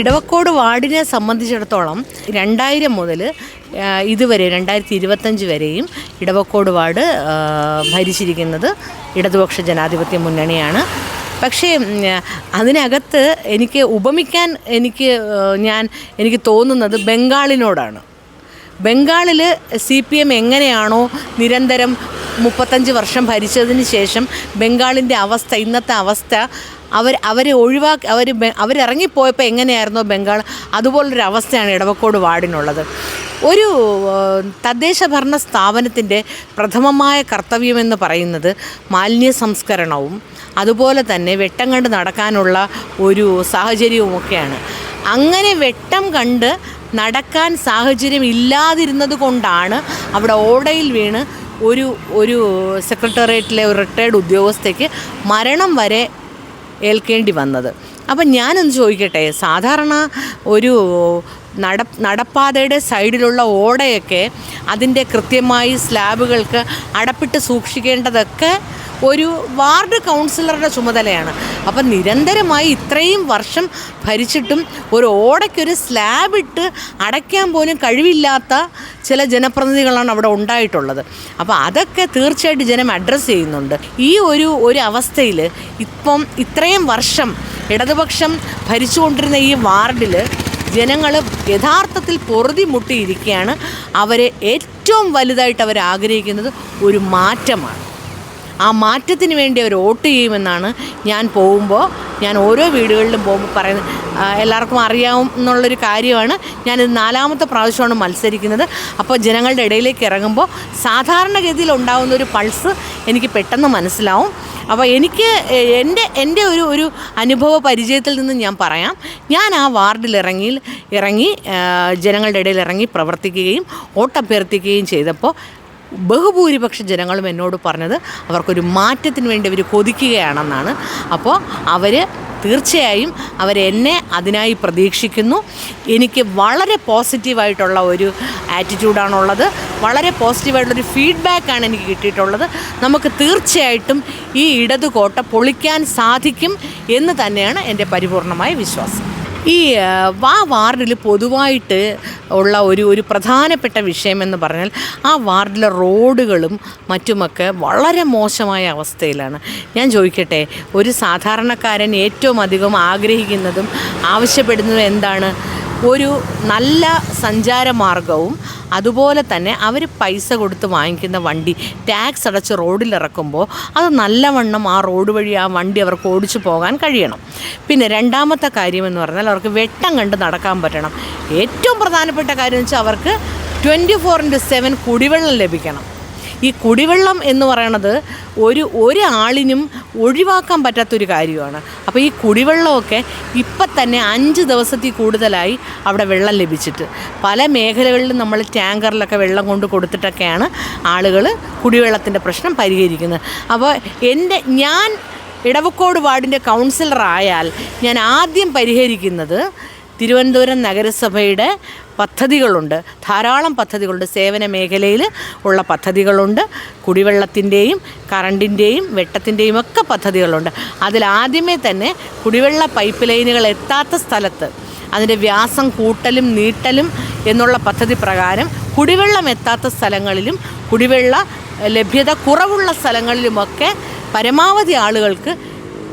ഇടവക്കോട് വാർഡിനെ സംബന്ധിച്ചിടത്തോളം രണ്ടായിരം മുതൽ ഇതുവരെ രണ്ടായിരത്തി ഇരുപത്തഞ്ച് വരെയും ഇടവക്കോട് വാർഡ് ഭരിച്ചിരിക്കുന്നത് ഇടതുപക്ഷ ജനാധിപത്യ മുന്നണിയാണ്. പക്ഷേ അതിനകത്ത് എനിക്ക് ഉപമിക്കാൻ എനിക്ക് ഞാൻ എനിക്ക് തോന്നുന്നത് ബംഗാളിനോടാണ്. ബംഗാളിൽ സി പി എം എങ്ങനെയാണോ നിരന്തരം മുപ്പത്തഞ്ച് വർഷം ഭരിച്ചതിന് ശേഷം ബംഗാളിന്റെ അവസ്ഥ ഇന്നത്തെ അവസ്ഥ അവർ അവരെ ഒഴിവാക്കി അവർ അവരിറങ്ങിപ്പോയപ്പോൾ എങ്ങനെയായിരുന്നോ ബംഗാൾ? അതുപോലൊരു അവസ്ഥയാണ് ഇടവക്കോട് വാർഡിനുള്ളത്. ഒരു തദ്ദേശ ഭരണ സ്ഥാപനത്തിന്റെ പ്രഥമമായ കർത്തവ്യമെന്ന് പറയുന്നത് മാലിന്യ സംസ്കരണവും അതുപോലെ തന്നെ വെട്ടം കണ്ട് നടക്കാനുള്ള ഒരു സാഹചര്യവുമൊക്കെയാണ്. അങ്ങനെ വെട്ടം കണ്ട് നടക്കാൻ സാഹചര്യം ഇല്ലാതിരുന്നത് കൊണ്ടാണ് അവിടെ ഓടയിൽ വീണ് ഒരു ഒരു സെക്രട്ടേറിയറ്റിലെ ഒരു റിട്ടയർഡ് ഉദ്യോഗസ്ഥയ്ക്ക് മരണം വരെ ഏൽക്കേണ്ടി വന്നത്. അപ്പം ഞാനൊന്ന് ചോദിക്കട്ടെ? സാധാരണ ഒരു നട നടപ്പാതയുടെ സൈഡിലുള്ള ഓടയൊക്കെ അതിന്റെ കൃത്യമായി സ്ലാബുകൾക്ക് അടപ്പിട്ട് സൂക്ഷിക്കേണ്ടതൊക്കെ ഒരു വാർഡ് കൗൺസിലറുടെ ചുമതലയാണ്. അപ്പം നിരന്തരമായി ഇത്രയും വർഷം ഭരിച്ചിട്ടും ഒരു ഓടയ്ക്കൊരു സ്ലാബ് ഇട്ട് അടയ്ക്കാൻ പോലും കഴിവില്ലാത്ത ചില ജനപ്രതിനിധികളാണ് അവിടെ ഉണ്ടായിട്ടുള്ളത്. അപ്പോൾ അതൊക്കെ തീർച്ചയായിട്ടും ജനം അഡ്രസ്സ് ചെയ്യുന്നുണ്ട്. ഈ ഒരു ഒരു അവസ്ഥയിൽ ഇപ്പം ഇത്രയും വർഷം ഇടതുപക്ഷം ഭരിച്ചുകൊണ്ടിരുന്ന ഈ വാർഡിൽ ജനങ്ങൾ യഥാർത്ഥത്തിൽ പൊറുതി മുട്ടിയിരിക്കുകയാണ്. അവരെ ഏറ്റവും വലുതായിട്ട് അവർ ആഗ്രഹിക്കുന്നത് ഒരു മാറ്റമാണ്. ആ മാറ്റത്തിന് വേണ്ടി അവർ വോട്ട് ചെയ്യുമെന്നാണ് ഞാൻ പോകുമ്പോൾ ഞാൻ ഓരോ വീടുകളിലും പോകുമ്പോൾ പറയുന്നത്. എല്ലാവർക്കും അറിയാവും എന്നുള്ളൊരു കാര്യമാണ്. ഞാനിത് നാലാമത്തെ പ്രാവശ്യമാണ് മത്സരിക്കുന്നത്. അപ്പോൾ ജനങ്ങളുടെ ഇടയിലേക്ക് ഇറങ്ങുമ്പോൾ സാധാരണഗതിയിൽ ഉണ്ടാകുന്ന ഒരു പൾസ് എനിക്ക് പെട്ടെന്ന് മനസ്സിലാവും. അപ്പോൾ എനിക്ക് എന്റെ എന്റെ ഒരു ഒരു അനുഭവ പരിചയത്തിൽ നിന്ന് ഞാൻ പറയാം. ഞാൻ ആ വാർഡിൽ ഇറങ്ങി ഇറങ്ങി ജനങ്ങളുടെ ഇടയിൽ ഇറങ്ങി പ്രവർത്തിക്കുകയും വോട്ടഭ്യർത്ഥിക്കുകയും ചെയ്തപ്പോൾ ബഹുഭൂരിപക്ഷ ജനങ്ങളും എന്നോട് പറഞ്ഞത് അവർക്കൊരു മാറ്റത്തിന് വേണ്ടി അവർ കൊതിക്കുകയാണെന്നാണ്. അപ്പോൾ അവർ തീർച്ചയായും അവരെന്നെ അതിനായി പ്രതീക്ഷിക്കുന്നു. എനിക്ക് വളരെ പോസിറ്റീവായിട്ടുള്ള ഒരു ആറ്റിറ്റ്യൂഡാണുള്ളത്. വളരെ പോസിറ്റീവായിട്ടുള്ളൊരു ഫീഡ്ബാക്കാണ് എനിക്ക് കിട്ടിയിട്ടുള്ളത്. നമുക്ക് തീർച്ചയായിട്ടും ഈ ഇടതുകോട്ട പൊളിക്കാൻ സാധിക്കും എന്ന് തന്നെയാണ് എന്റെ പരിപൂർണമായ വിശ്വാസം. ഈ വാ വാർഡിൽ പൊതുവായിട്ട് ഉള്ള ഒരു ഒരു പ്രധാനപ്പെട്ട വിഷയമെന്ന് പറഞ്ഞാൽ ആ വാർഡിലെ റോഡുകളും മറ്റുമൊക്കെ വളരെ മോശമായ അവസ്ഥയിലാണ്. ഞാൻ ചോദിക്കട്ടെ ഒരു സാധാരണക്കാരൻ ഏറ്റവും അധികം ആഗ്രഹിക്കുന്നതും ആവശ്യപ്പെടുന്നതും എന്താണ്? ഒരു നല്ല സഞ്ചാരമാർഗവും അതുപോലെ തന്നെ അവർ പൈസ കൊടുത്ത് വാങ്ങിക്കുന്ന വണ്ടി ടാക്സ് അടച്ച് റോഡിലിറക്കുമ്പോൾ അത് നല്ലവണ്ണം ആ റോഡ് വഴി ആ വണ്ടി അവർക്ക് ഓടിച്ചു പോകാൻ കഴിയണം. പിന്നെ രണ്ടാമത്തെ കാര്യം എന്ന് പറഞ്ഞാൽ അവർക്ക് വെട്ടം കണ്ട് നടക്കാൻ പറ്റണം. ഏറ്റവും പ്രധാനപ്പെട്ട കാര്യം എന്ന് വെച്ചാൽ അവർക്ക് ട്വന്റി ഫോർ ഇന്റു സെവൻ കുടിവെള്ളം ലഭിക്കണം. ഈ കുടിവെള്ളം എന്ന് പറയണത് ഒരു ഒരാളിനും ഒഴിവാക്കാൻ പറ്റാത്തൊരു കാര്യമാണ്. അപ്പോൾ ഈ കുടിവെള്ളമൊക്കെ ഇപ്പം തന്നെ അഞ്ച് ദിവസത്തിൽ കൂടുതലായി അവിടെ വെള്ളം ലഭിച്ചിട്ട്. പല മേഖലകളിലും നമ്മൾ ടാങ്കറിലൊക്കെ വെള്ളം കൊണ്ട് കൊടുത്തിട്ടൊക്കെയാണ് ആളുകൾ കുടിവെള്ളത്തിന്റെ പ്രശ്നം പരിഹരിക്കുന്നത്. അപ്പോൾ എന്റെ ഞാൻ ഇടവക്കോട് വാർഡിന്റെ കൗൺസിലറായാൽ ഞാൻ ആദ്യം പരിഹരിക്കുന്നത് തിരുവനന്തപുരം നഗരസഭയുടെ പദ്ധതികളുണ്ട്. ധാരാളം പദ്ധതികളുണ്ട്. സേവന മേഖലയിൽ ഉള്ള പദ്ധതികളുണ്ട്. കുടിവെള്ളത്തിന്റെയും കറണ്ടിന്റെയും വെട്ടത്തിന്റെയും ഒക്കെ പദ്ധതികളുണ്ട്. അതിലാദ്യമേ തന്നെ കുടിവെള്ള പൈപ്പ് ലൈനുകൾ എത്താത്ത സ്ഥലത്ത് അതിന്റെ വ്യാസം കൂട്ടലും നീട്ടലും എന്നുള്ള പദ്ധതി പ്രകാരം കുടിവെള്ളം എത്താത്ത സ്ഥലങ്ങളിലും കുടിവെള്ള ലഭ്യത കുറവുള്ള സ്ഥലങ്ങളിലുമൊക്കെ പരമാവധി ആളുകൾക്ക്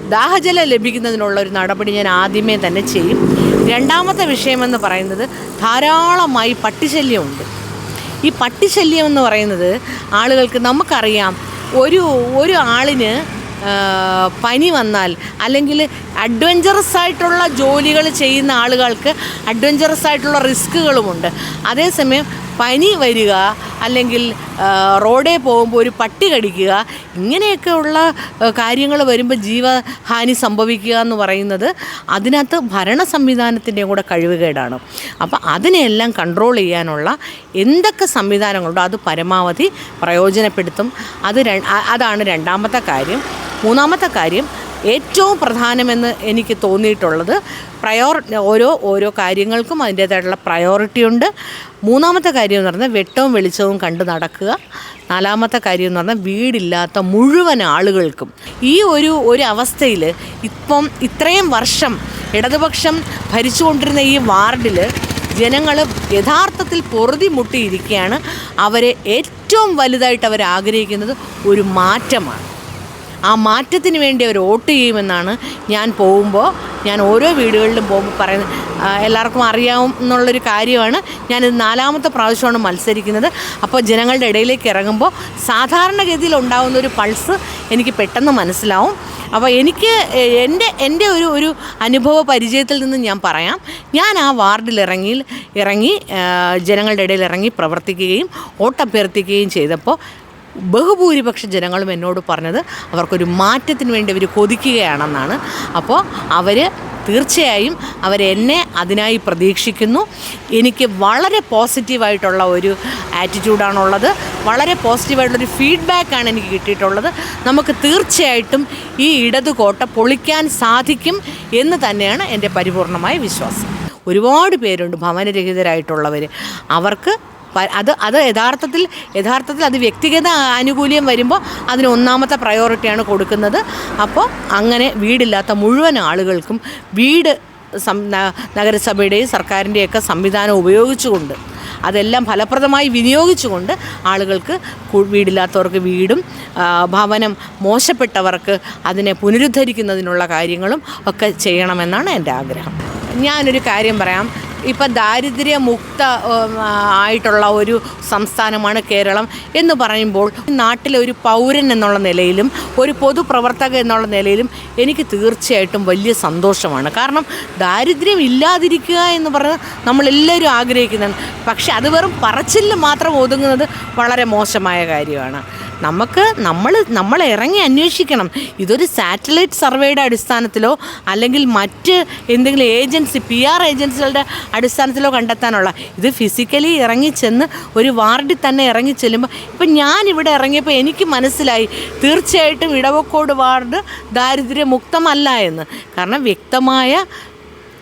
ദാഹജലം ലഭിക്കുന്നതിനുള്ള ഒരു നടപടി ഞാൻ ആദ്യമേ തന്നെ ചെയ്യും. രണ്ടാമത്തെ വിഷയമെന്ന് പറയുന്നത് ധാരാളമായി പട്ടിശല്യമുണ്ട്. ഈ പട്ടിശല്യം എന്ന് പറയുന്നത് ആളുകൾക്ക് നമുക്കറിയാം ഒരു ഒരു ആളിന് പനി വന്നാൽ അല്ലെങ്കിൽ അഡ്വഞ്ചറസ് ആയിട്ടുള്ള ജോലികൾ ചെയ്യുന്ന ആളുകൾക്ക് അഡ്വഞ്ചറസ് ആയിട്ടുള്ള റിസ്ക്കുകളുമുണ്ട്. അതേസമയം പനി വരിക അല്ലെങ്കിൽ റോഡിൽ പോകുമ്പോൾ ഒരു പട്ടി കടിക്കുക ഇങ്ങനെയൊക്കെയുള്ള കാര്യങ്ങൾ വരുമ്പോൾ ജീവഹാനി സംഭവിക്കുക എന്ന് പറയുന്നത് അതിനകത്ത് ഭരണ സംവിധാനത്തിന്റെയും കൂടെ കഴിവുകേടാണ്. അപ്പോൾ അതിനെയെല്ലാം കൺട്രോൾ ചെയ്യാനുള്ള എന്തൊക്കെ സംവിധാനങ്ങളുണ്ടോ അത് പരമാവധി പ്രയോജനപ്പെടുത്തും. അത് അതാണ് രണ്ടാമത്തെ കാര്യം. മൂന്നാമത്തെ കാര്യം ഏറ്റവും പ്രധാനമെന്ന് എനിക്ക് തോന്നിയിട്ടുള്ളത് പ്രയോർ ഓരോ ഓരോ കാര്യങ്ങൾക്കും അതിന്റേതായിട്ടുള്ള പ്രയോറിറ്റി ഉണ്ട്. മൂന്നാമത്തെ കാര്യം എന്ന് പറഞ്ഞാൽ വെട്ടവും വെളിച്ചവും കണ്ട് നടക്കുക. നാലാമത്തെ കാര്യം എന്ന് പറഞ്ഞാൽ വീടില്ലാത്ത മുഴുവൻ ആളുകൾക്കും. ഈ ഒരു ഒരു അവസ്ഥയിൽ ഇപ്പം ഇത്രയും വർഷം ഇടതുപക്ഷം ഭരിച്ചുകൊണ്ടിരുന്ന ഈ വാർഡിൽ ജനങ്ങൾ യഥാർത്ഥത്തിൽ പൊറുതി മുട്ടിയിരിക്കുകയാണ് അവരെ ഏറ്റവും വലുതായിട്ട് അവർ ആഗ്രഹിക്കുന്നത് ഒരു മാറ്റമാണ്. ആ മാറ്റത്തിന് വേണ്ടി അവർ വോട്ട് ചെയ്യുമെന്നാണ് ഞാൻ പോകുമ്പോൾ ഞാൻ ഓരോ വീടുകളിലും പോകുമ്പോൾ പറയുന്നത്. എല്ലാവർക്കും അറിയാവും എന്നുള്ളൊരു കാര്യമാണ്. ഞാനിത് നാലാമത്തെ പ്രാവശ്യമാണ് മത്സരിക്കുന്നത്. അപ്പോൾ ജനങ്ങളുടെ ഇടയിലേക്ക് ഇറങ്ങുമ്പോൾ സാധാരണഗതിയിൽ ഉണ്ടാകുന്ന ഒരു പൾസ് എനിക്ക് പെട്ടെന്ന് മനസ്സിലാവും. അപ്പോൾ എനിക്ക് എന്റെ എന്റെ ഒരു ഒരു അനുഭവ പരിചയത്തിൽ നിന്ന് ഞാൻ പറയാം. ഞാൻ ആ വാർഡിൽ ഇറങ്ങി ഇറങ്ങി ജനങ്ങളുടെ ഇടയിൽ ഇറങ്ങി പ്രവർത്തിക്കുകയും വോട്ടഭ്യർത്ഥിക്കുകയും ചെയ്തപ്പോൾ ബഹുഭൂരിപക്ഷ ജനങ്ങളും എന്നോട് പറഞ്ഞത് അവർക്കൊരു മാറ്റത്തിന് വേണ്ടി അവർ കൊതിക്കുകയാണെന്നാണ്. അപ്പോൾ അവർ തീർച്ചയായും അവരെന്നെ അതിനായി പ്രതീക്ഷിക്കുന്നു. എനിക്ക് വളരെ പോസിറ്റീവായിട്ടുള്ള ഒരു ആറ്റിറ്റ്യൂഡാണുള്ളത്. വളരെ പോസിറ്റീവായിട്ടുള്ളൊരു ഫീഡ്ബാക്കാണ് എനിക്ക് കിട്ടിയിട്ടുള്ളത്. നമുക്ക് തീർച്ചയായിട്ടും ഈ ഇടതുകോട്ട പൊളിക്കാൻ സാധിക്കും എന്ന് തന്നെയാണ് എന്റെ പരിപൂർണമായ വിശ്വാസം. ഒരുപാട് പേരുണ്ട് ഭവനരഹിതരായിട്ടുള്ളവർ അവർക്ക് അത് അത് യഥാർത്ഥത്തിൽ യഥാർത്ഥത്തിൽ അത് വ്യക്തിഗത ആനുകൂല്യം വരുമ്പോൾ അതിന് ഒന്നാമത്തെ പ്രയോറിറ്റിയാണ് കൊടുക്കുന്നത്. അപ്പോൾ അങ്ങനെ വീടില്ലാത്ത മുഴുവൻ ആളുകൾക്കും വീട് നഗരസഭയുടെയും സർക്കാരിന്റെയൊക്കെ സംവിധാനം ഉപയോഗിച്ചുകൊണ്ട് അതെല്ലാം ഫലപ്രദമായി വിനിയോഗിച്ചുകൊണ്ട് ആളുകൾക്ക് വീടില്ലാത്തവർക്ക് വീടും ഭവനം മോശപ്പെട്ടവർക്ക് അതിനെ പുനരുദ്ധരിക്കുന്നതിനുള്ള കാര്യങ്ങളും ഒക്കെ ചെയ്യണമെന്നാണ് എന്റെ ആഗ്രഹം. ഞാനൊരു കാര്യം പറയാം. ഇപ്പം ദാരിദ്ര്യമുക്ത ആയിട്ടുള്ള ഒരു സംസ്ഥാനമാണ് കേരളം എന്ന് പറയുമ്പോൾ നാട്ടിലെ ഒരു പൗരൻ എന്നുള്ള നിലയിലും ഒരു പൊതുപ്രവർത്തക എന്നുള്ള നിലയിലും എനിക്ക് തീർച്ചയായിട്ടും വലിയ സന്തോഷമാണ്. കാരണം ദാരിദ്ര്യം ഇല്ലാതിരിക്കുക എന്ന് പറഞ്ഞാൽ നമ്മളെല്ലാവരും ആഗ്രഹിക്കുന്നുണ്ട്. പക്ഷെ അത് വെറും പറച്ചിലിൽ മാത്രം ഒതുങ്ങുന്നത് വളരെ മോശമായ കാര്യമാണ്. നമുക്ക് നമ്മൾ നമ്മൾ ഇറങ്ങി അന്വേഷിക്കണം. ഇതൊരു സാറ്റലൈറ്റ് സർവേയുടെ അടിസ്ഥാനത്തിലോ അല്ലെങ്കിൽ മറ്റ് എന്തെങ്കിലും ഏജൻസി പി ആർ ഏജൻസികളുടെ അടിസ്ഥാനത്തിലോ കണ്ടെത്താനുള്ള. ഇത് ഫിസിക്കലി ഇറങ്ങി ചെന്ന് ഒരു വാർഡിൽ തന്നെ ഇറങ്ങി ചെല്ലുമ്പോൾ ഇപ്പം ഞാൻ ഇവിടെ ഇറങ്ങിയപ്പോൾ എനിക്ക് മനസ്സിലായി തീർച്ചയായിട്ടും ഇടവക്കോട് വാർഡ് ദാരിദ്ര്യമുക്തമല്ല എന്ന്. കാരണം വ്യക്തമായ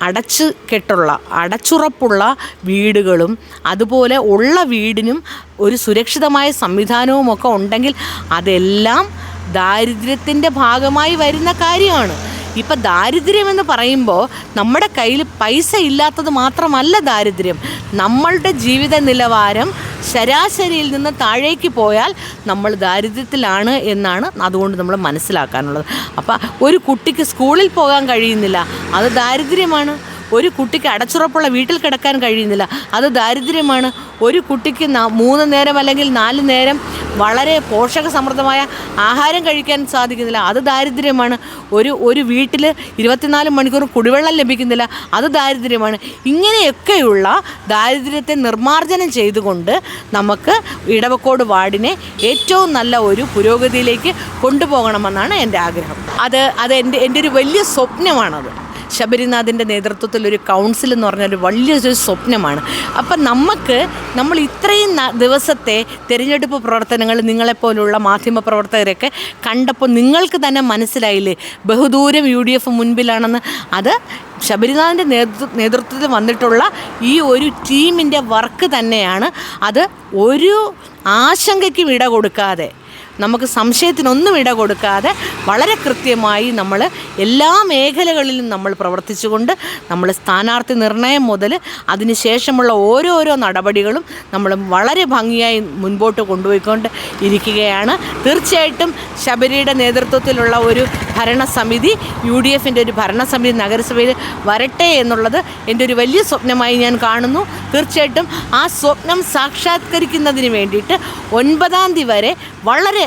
അടച്ച് കെട്ടുള്ള അടച്ചുറപ്പുള്ള വീടുകളും അതുപോലെ ഉള്ള വീടിനും ഒരു സുരക്ഷിതമായ സംവിധാനവുമൊക്കെ ഉണ്ടെങ്കിൽ അതെല്ലാം ദാരിദ്ര്യത്തിന്റെ ഭാഗമായി വരുന്ന കാര്യമാണ്. ഇപ്പം ദാരിദ്ര്യം എന്ന് പറയുമ്പോൾ നമ്മുടെ കയ്യിൽ പൈസ ഇല്ലാത്തത് മാത്രമല്ല ദാരിദ്ര്യം. നമ്മളുടെ ജീവിത നിലവാരം ശരാശരിയിൽ നിന്ന് താഴേക്ക് പോയാൽ നമ്മൾ ദാരിദ്ര്യത്തിലാണ് എന്നാണ് അതുകൊണ്ട് നമ്മൾ മനസ്സിലാക്കാനുള്ളത്. അപ്പം ഒരു കുട്ടിക്ക് സ്കൂളിൽ പോകാൻ കഴിയുന്നില്ല അത് ദാരിദ്ര്യമാണ്. ഒരു കുട്ടിക്ക് അടച്ചുറപ്പുള്ള വീട്ടിൽ കിടക്കാൻ കഴിയുന്നില്ല അത് ദാരിദ്ര്യമാണ്. ഒരു കുട്ടിക്ക് മൂന്ന് നേരം അല്ലെങ്കിൽ നാല് നേരം വളരെ പോഷക സമൃദ്ധമായ ആഹാരം കഴിക്കാൻ സാധിക്കുന്നില്ല. അത് ദാരിദ്ര്യമാണ്. ഒരു ഒരു വീട്ടിൽ ഇരുപത്തിനാല് മണിക്കൂർ കുടിവെള്ളം ലഭിക്കുന്നില്ല. അത് ദാരിദ്ര്യമാണ്. ഇങ്ങനെയൊക്കെയുള്ള ദാരിദ്ര്യത്തെ നിർമ്മാർജനം ചെയ്തുകൊണ്ട് നമുക്ക് ഇടവക്കോട് വാർഡിനെ ഏറ്റവും നല്ല ഒരു പുരോഗതിയിലേക്ക് കൊണ്ടുപോകണമെന്നാണ് എന്റെ ആഗ്രഹം. അത് അത് എന്റെ എന്റെ ഒരു വലിയ സ്വപ്നമാണത്. ശബരിനാഥിന്റെ നേതൃത്വത്തിൽ ഒരു കൗൺസിൽ എന്ന് പറഞ്ഞാൽ ഒരു വലിയൊരു സ്വപ്നമാണ്. അപ്പം നമുക്ക് നമ്മൾ ഇത്രയും ദിവസത്തെ തിരഞ്ഞെടുപ്പ് പ്രവർത്തനങ്ങൾ നിങ്ങളെപ്പോലുള്ള മാധ്യമ പ്രവർത്തകരൊക്കെ കണ്ടപ്പോൾ നിങ്ങൾക്ക് തന്നെ മനസ്സിലായില്ലേ? ബഹുദൂരം യു ഡി എഫ് മുൻപിലാണെന്ന്. അത് ശബരിനാഥിന്റെ നേതൃത്വ നേതൃത്വത്തിൽ വന്നിട്ടുള്ള ഈ ഒരു ടീമിന്റെ വർക്ക് തന്നെയാണ്. അത് ഒരു ആശങ്കയ്ക്കും ഇട കൊടുക്കാതെ നമുക്ക് സംശയത്തിനൊന്നും ഇട കൊടുക്കാതെ വളരെ കൃത്യമായി നമ്മൾ എല്ലാ മേഖലകളിലും നമ്മൾ പ്രവർത്തിച്ചുകൊണ്ട് നമ്മൾ സ്ഥാനാർത്ഥി നിർണയം മുതൽ അതിനുശേഷമുള്ള ഓരോരോ നടപടികളും നമ്മൾ വളരെ ഭംഗിയായി മുൻപോട്ട് കൊണ്ടുപോയിക്കൊണ്ട് ഇരിക്കുകയാണ്. തീർച്ചയായിട്ടും ശബരിയുടെ നേതൃത്വത്തിലുള്ള ഒരു ഭരണസമിതി യു ഡി എഫിന്റെ ഒരു ഭരണസമിതി നഗരസഭയിൽ വരട്ടെ എന്നുള്ളത് എന്റെ ഒരു വലിയ സ്വപ്നമായി ഞാൻ കാണുന്നു. തീർച്ചയായിട്ടും ആ സ്വപ്നം സാക്ഷാത്കരിക്കുന്നതിന് വേണ്ടിയിട്ട് ഒൻപതാം തീയതി വരെ വളരെ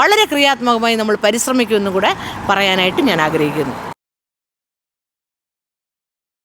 വളരെ ക്രിയാത്മകമായി നമ്മൾ പരിശ്രമിക്കുമെന്നും കൂടെ പറയാനായിട്ട് ഞാൻ ആഗ്രഹിക്കുന്നു.